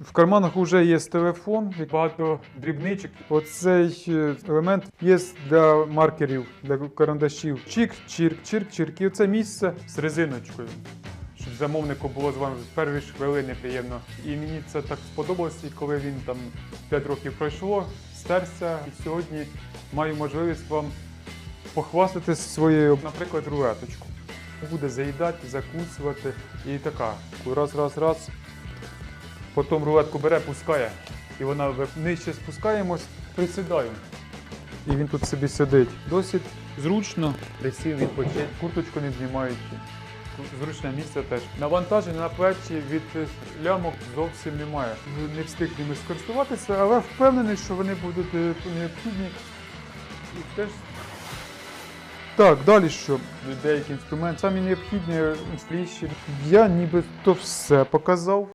В карманах вже є телефон, багато дрібничок. Оцей е, елемент є для маркерів, для карандашів. Чик, чирк, чирк, чирк. І оце місце з резиночкою. Щоб замовнику було з вами з першої хвилини приємно. І мені це так сподобалося, і коли він там 5 років пройшло, стерся. І сьогодні маю можливість вам похвастатись своєю, наприклад, рулеточку. Буде заїдати, закусувати і така. Раз, раз, раз. Потім рулетку бере, пускає. І вона нижче спускаємось, присідаю. І він тут собі сидить. Досить зручно. Присів відпочить, курточку не знімаючи. Зручне місце теж. Навантаження на плечі від е, лямок зовсім немає. Не встиг ними скористуватися, але впевнений, що вони будуть е, необхідні. І теж так, далі що? Деякі інструменти, самі необхідні слідчі. Я ніби то все показав.